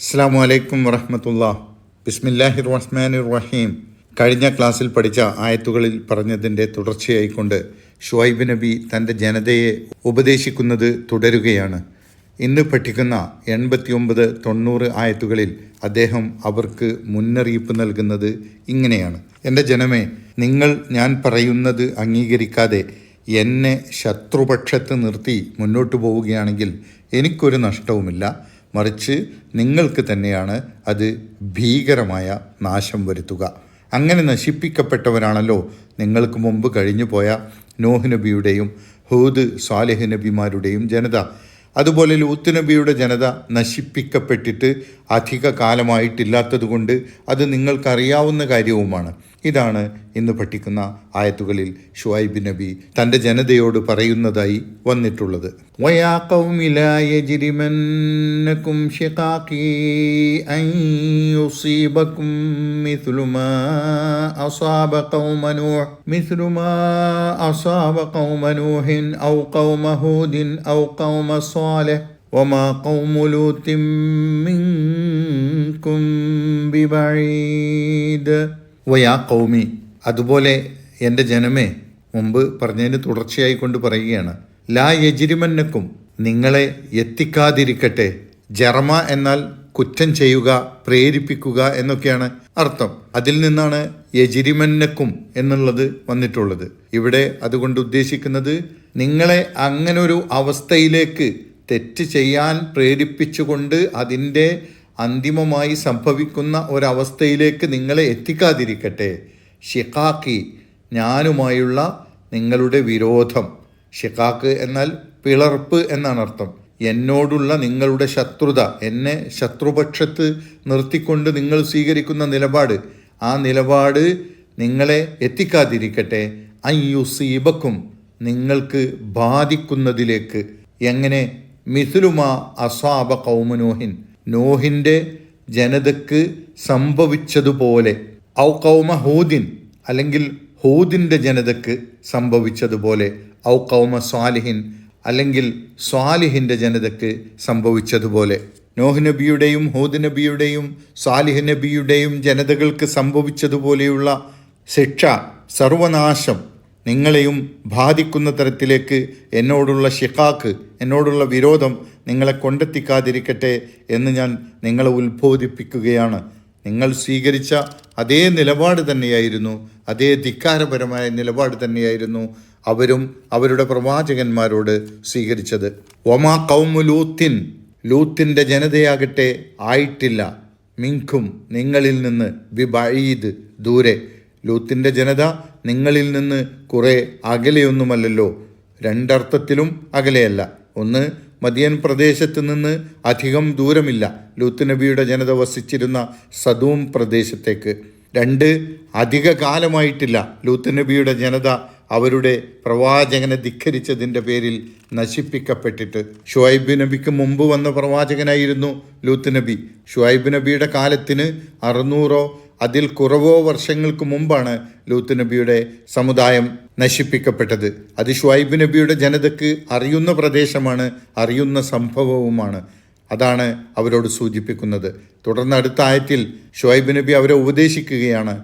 അസ്സാം വലൈക്കും വറഹമത്തുള്ള. ബിസ്മില്ലാഹിർ റഹ്മാൻ റഹീം കഴിഞ്ഞ ക്ലാസ്സിൽ പഠിച്ച ആയത്തുകളിൽ പറഞ്ഞതിന്റെ തുടർച്ചയായിക്കൊണ്ട് ഷുഹൈബ് നബി തന്റെ ജനതയെ ഉപദേശിക്കുന്നത് തുടരുകയാണ്. ഇന്ന് പഠിക്കുന്ന എൺപത്തിയൊമ്പത് തൊണ്ണൂറ് ആയത്തുകളിൽ അദ്ദേഹം അവർക്ക് മുന്നറിയിപ്പ് നൽകുന്നത് ഇങ്ങനെയാണ്. എന്റെ ജനമേ നിങ്ങൾ ഞാൻ പറയുന്നത് അംഗീകരിക്കാതെ എന്നെ ശത്രുപക്ഷത്ത് നിർത്തി മുന്നോട്ട് പോവുകയാണെങ്കിൽ എനിക്കൊരു നഷ്ടവുമില്ല. മറിച്ച് നിങ്ങൾക്ക് തന്നെയാണ് അത് ഭീകരമായ നാശം വരുത്തുക. അങ്ങനെ നശിപ്പിക്കപ്പെട്ടവരാണല്ലോ നിങ്ങൾക്ക് മുമ്പ് കഴിഞ്ഞു പോയ നോഹ് നബിയുടെയും ഹൂദ് സാലിഹ് നബിമാരുടെയും ജനത. അതുപോലെ ലൂത്ത് നബിയുടെ ജനത നശിപ്പിക്കപ്പെട്ടിട്ട് അധിക കാലമായിട്ടില്ലാത്തതുകൊണ്ട് അത് നിങ്ങൾക്കറിയാവുന്ന കാര്യവുമാണ്. ഇതാണ് ഇന്ന് പഠിക്കുന്ന ആയത്തുകളിൽ ഷുഹൈബ് നബി തന്റെ ജനതയോട് പറയുന്നതായി വന്നിട്ടുള്ളത്. വയാ ഖൗമി ലാ യജ്രിമന്നകും ശിഖാഖി അൻ യുസീബകും മിസ്ലു മാ അസാബ ഖൗമ നൂഹ് മിസ്ലു മാ അസാബ ഖൗമ നൂഹിൻ ഔ ഖൗമ ഹൂദിൻ ഔ ഖൗമ സ്വാലിഹ് وما قوم لوط منكم ببعيد വയാ കൗമി അതുപോലെ എൻ്റെ ജനമേ മുമ്പ് പറഞ്ഞതിന് തുടർച്ചയായി കൊണ്ട് പറയുകയാണ് ലാ യജിരിമന്നക്കും നിങ്ങളെ എത്തിക്കാതിരിക്കട്ടെ ജർമ എന്നാൽ കുറ്റം ചെയ്യുക പ്രേരിപ്പിക്കുക എന്നൊക്കെയാണ് അർത്ഥം അതിൽ നിന്നാണ് യജിരിമന്നക്കും എന്നുള്ളത് വന്നിട്ടുള്ളത് ഇവിടെ അതുകൊണ്ട് ഉദ്ദേശിക്കുന്നത് നിങ്ങളെ അങ്ങനെ ഒരു അവസ്ഥയിലേക്ക് തെറ്റ് ചെയ്യാൻ പ്രേരിപ്പിച്ചുകൊണ്ട് അതിന്റെ അന്തിമമായി സംഭവിക്കുന്ന ഒരവസ്ഥയിലേക്ക് നിങ്ങളെ എത്തിക്കാതിരിക്കട്ടെ. ഷിഖാക്കി ഞാനുമായുള്ള നിങ്ങളുടെ വിരോധം. ഷിഖാക്ക് എന്നാൽ പിളർപ്പ് എന്നാണ് അർത്ഥം എന്നോടുള്ള നിങ്ങളുടെ ശത്രുത എന്നെ ശത്രുപക്ഷത്ത് നിർത്തിക്കൊണ്ട് നിങ്ങൾ സ്വീകരിക്കുന്ന നിലപാട് ആ നിലപാട് നിങ്ങളെ എത്തിക്കാതിരിക്കട്ടെ. അയ്യുസീബക്കും നിങ്ങൾക്ക് ബാധിക്കുന്നതിലേക്ക്. എങ്ങനെ മിഥുലുമ അസാബ കൗമനോഹിൻ നോഹിന്റെ ജനതക്ക് സംഭവിച്ചതുപോലെ ഔ കൗമ ഹൂദിൻ അല്ലെങ്കിൽ ഹൂദിന്റെ ജനതക്ക് സംഭവിച്ചതുപോലെ ഔ കൗമ സ്വാലിഹിൻ അല്ലെങ്കിൽ സ്വാലിഹിന്റെ ജനതക്ക് സംഭവിച്ചതുപോലെ. നോഹ് നബിയുടെയും ഹൂദ് നബിയുടെയും സാലിഹ് നബിയുടെയും ജനതകൾക്ക് സംഭവിച്ചതുപോലെയുള്ള ശിക്ഷ സർവനാശം നിങ്ങളെയും ബാധിക്കുന്ന തരത്തിലേക്ക് എന്നോടുള്ള ഷിഖാക്ക് എന്നോടുള്ള വിരോധം നിങ്ങളെ കൊണ്ടെത്തിക്കാതിരിക്കട്ടെ എന്ന് ഞാൻ നിങ്ങളെ ഉത്ബോധിപ്പിക്കുകയാണ്. നിങ്ങൾ സ്വീകരിച്ച അതേ നിലപാട് തന്നെയായിരുന്നു അതേ ധിക്കാരപരമായ നിലപാട് തന്നെയായിരുന്നു അവരും അവരുടെ പ്രവാചകന്മാരോട് സ്വീകരിച്ചത്. ഒമാ കൗമു ലൂത്തിൻ ലൂത്തിന്റെ ജനതയാകട്ടെ ആയിട്ടില്ല. മിങ്കും നിങ്ങളിൽ നിന്ന് വിബഈദ് ദൂരെ. ലൂത്തിന്റെ ജനത നിങ്ങളിൽ നിന്ന് കുറേ അകലെയൊന്നുമല്ലല്ലോ. രണ്ടർത്ഥത്തിലും അകലെയല്ല. ഒന്ന് മദിയൻ പ്രദേശത്ത് നിന്ന് അധികം ദൂരമില്ല. ലൂത്ത് നബിയുടെ ജനത വസിച്ചിരുന്ന സദൂം പ്രദേശത്തേക്ക്. രണ്ട് അധിക കാലമായിട്ടില്ല ലൂത്ത് നബിയുടെ ജനത അവരുടെ പ്രവാചകനെ ധിക്കരിച്ചതിന്റെ പേരിൽ നശിപ്പിക്കപ്പെട്ടിട്ട്. ഷുഹൈബ് നബിക്ക് മുമ്പ് വന്ന പ്രവാചകനായിരുന്നു ലൂത്ത് നബി. ഷുഹൈബ് നബിയുടെ കാലത്തിന് അറുന്നൂറോ അതിൽ കുറവോ വർഷങ്ങൾക്ക് മുമ്പാണ് ലൂത്ത് നബിയുടെ സമുദായം നശിപ്പിക്കപ്പെട്ടത്. അത് ഷുഹൈബ് നബിയുടെ ജനതയ്ക്ക് അറിയുന്ന പ്രദേശമാണ് അറിയുന്ന സംഭവവുമാണ്. അതാണ് അവരോട് സൂചിപ്പിക്കുന്നത്. തുടർന്ന് അടുത്ത ആയത്തിൽ ഷുഹൈബ് നബി അവരെ ഉപദേശിക്കുകയാണ്.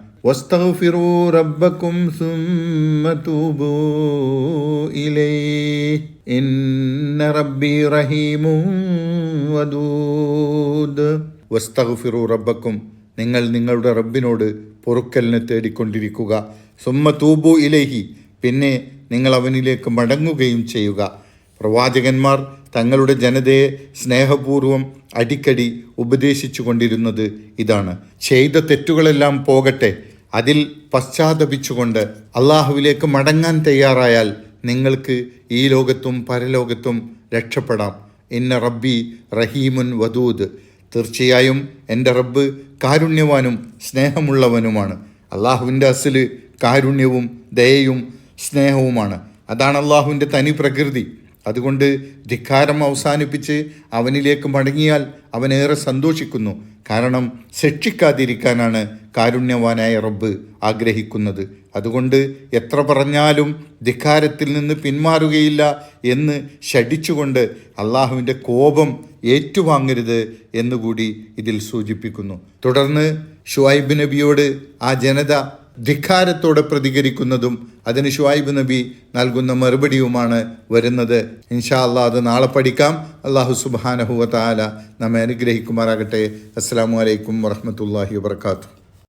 റബ്ബക്കും നിങ്ങൾ നിങ്ങളുടെ റബ്ബിനോട് പൊറുക്കലിനെ തേടിക്കൊണ്ടിരിക്കുക. സുമ്മ തൂബു ഇലേഹി. പിന്നെ നിങ്ങൾ അവനിലേക്ക് മടങ്ങുകയും ചെയ്യുക. പ്രവാചകന്മാർ തങ്ങളുടെ ജനതയെ സ്നേഹപൂർവം അടിക്കടി ഉപദേശിച്ചു കൊണ്ടിരുന്നത് ഇതാണ്. ചെയ്ത തെറ്റുകളെല്ലാം പോകട്ടെ. അതിൽ പശ്ചാത്തപിച്ചുകൊണ്ട് അള്ളാഹുവിലേക്ക് മടങ്ങാൻ തയ്യാറായാൽ നിങ്ങൾക്ക് ഈ ലോകത്തും പരലോകത്തും രക്ഷപ്പെടാം. ഇന്ന റബ്ബി റഹീമുൻ വദൂദ്. തീർച്ചയായും എന്റെ റബ്ബ് കാരുണ്യവാനും സ്നേഹമുള്ളവനുമാണ്. അള്ളാഹുവിന്റെ അസിൽ കാരുണ്യവും ദയയും സ്നേഹവുമാണ്. അതാണ് അള്ളാഹുവിന്റെ തനി പ്രകൃതി. അതുകൊണ്ട് ധിക്കാരം അവസാനിപ്പിച്ച് അവനിലേക്ക് മടങ്ങിയാൽ അവനേറെ സന്തോഷിക്കുന്നു. കാരണം ശിക്ഷിക്കാതിരിക്കാനാണ് കാരുണ്യവാനായ റബ്ബ് ആഗ്രഹിക്കുന്നത്. അതുകൊണ്ട് എത്ര പറഞ്ഞാലും ധിക്കാരത്തിൽ നിന്ന് പിന്മാറുകയില്ല എന്ന് ശഠിച്ചുകൊണ്ട് അള്ളാഹുവിന്റെ കോപം ഏറ്റുവാങ്ങരുത് എന്നുകൂടി ഇതിൽ സൂചിപ്പിക്കുന്നു. തുടർന്ന് ഷുഹൈബ് നബിയോട് ആ ജനത ധിക്കാരത്തോടെ പ്രതികരിക്കുന്നതും അതിന് ഷുഹൈബ് നബി നൽകുന്ന മറുപടിയുമാണ് വരുന്നത്. ഇൻഷാ അള്ളാഹ് അത് നാളെ പഠിക്കാം. അള്ളാഹു സുബാനഹുവ താല നമ്മെ അനുഗ്രഹിക്കുമാറാകട്ടെ. അസ്സാം വലൈക്കും വറഹമത്തല്ലാഹി വാത്തു